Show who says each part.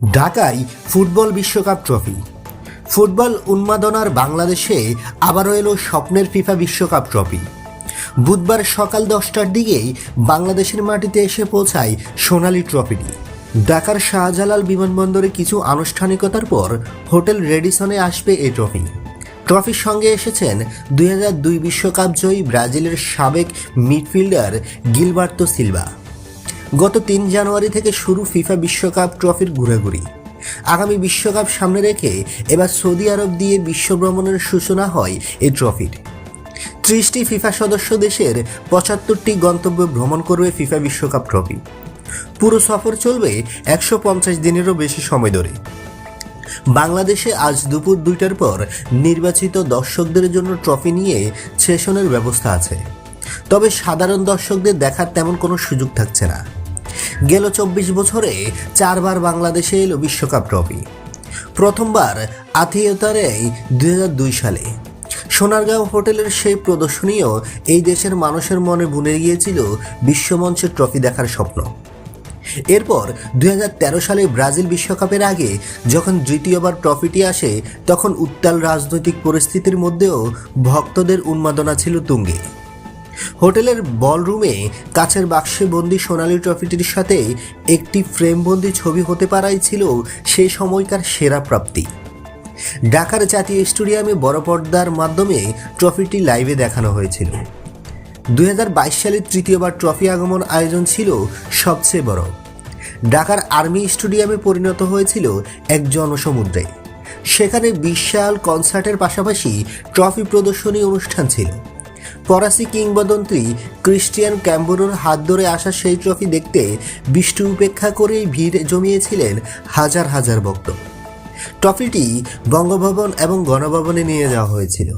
Speaker 1: ঢাকায় ফুটবল বিশ্বকাপ trophy. Football উন্মাদনার বাংলাদেশে আবারও এলো স্বপ্নের ফিফা বিশ্বকাপ ট্রফি। বুধবার সকাল দশটার দিকেই বাংলাদেশের মাটিতে এসে পৌঁছায় সোনালি ট্রফিটি। ঢাকার শাহজালাল বিমানবন্দরে কিছু আনুষ্ঠানিকতার পর হোটেল রেডিসনে আসবে এই ট্রফি। ট্রফির সঙ্গে এসেছেন দুই বিশ্বকাপ জয়ী ব্রাজিলের সাবেক মিডফিল্ডার গিলবার্তো সিলভা। গত তিন জানুয়ারি থেকে শুরু ফিফা বিশ্বকাপ ট্রফির ঘুরাঘুরি। আগামী বিশ্বকাপ সামনে রেখে এবার সৌদি আরব দিয়ে বিশ্ব ভ্রমণের সূচনা হয় এই ট্রফির। ত্রিশটি ফিফা সদস্য দেশের পঁচাত্তরটি গন্তব্য ভ্রমণ করবে ফিফা বিশ্বকাপ ট্রফি। পুরো সফর চলবে একশো পঞ্চাশ দিনেরও বেশি সময় ধরে। বাংলাদেশে আজ দুপুর দুইটার পর নির্বাচিত দর্শকদের জন্য ট্রফি নিয়ে সেশনের ব্যবস্থা আছে। তবে সাধারণ দর্শকদের দেখার তেমন কোনো সুযোগ থাকছে না। গেল চব্বিশ বছরে চারবার বাংলাদেশে এলো বিশ্বকাপ ট্রফি। প্রথমবার আত্মীয়তারে দুই সালে। সোনারগাঁও হোটেলের সেই প্রদর্শনীও এই দেশের মানুষের মনে বুনে গিয়েছিল বিশ্বমঞ্চের ট্রফি দেখার স্বপ্ন। এরপর দুই হাজার তেরো সালে ব্রাজিল বিশ্বকাপের আগে যখন দ্বিতীয়বার ট্রফিটি আসে, তখন উত্তাল রাজনৈতিক পরিস্থিতির মধ্যেও ভক্তদের উন্মাদনা ছিল তুঙ্গে। হোটেলের বলরুমে কাছের বাক্সে বন্দি সোনালী ট্রফিটির সাথে একটি ফ্রেমবন্দি ছবি হতে পারাই ছিল সেই সময়কার সেরা প্রাপ্তি। ঢাকার জাতীয় স্টেডিয়ামে বড় পর্দার মাধ্যমে ট্রফিটি লাইভে দেখানো হয়েছিল। দুই সালে তৃতীয়বার ট্রফি আগমন আয়োজন ছিল সবচেয়ে বড়। ঢাকার আর্মি স্টেডিয়ামে পরিণত হয়েছিল এক জনসমুদ্রে। সেখানে বিশাল কনসার্টের পাশাপাশি ট্রফি প্রদর্শনী অনুষ্ঠান ছিল। ফরাসি কিংবদন্তি ক্রিস্টিয়ান ক্যাম্বোরোর হাত ধরে আসা সেই ট্রফি দেখতে বৃষ্টি উপেক্ষা করেই ভিড় জমিয়েছিলেন হাজার হাজার ভক্ত। ট্রফিটি বঙ্গভবন এবং গণভবনে নিয়ে যাওয়া হয়েছিল।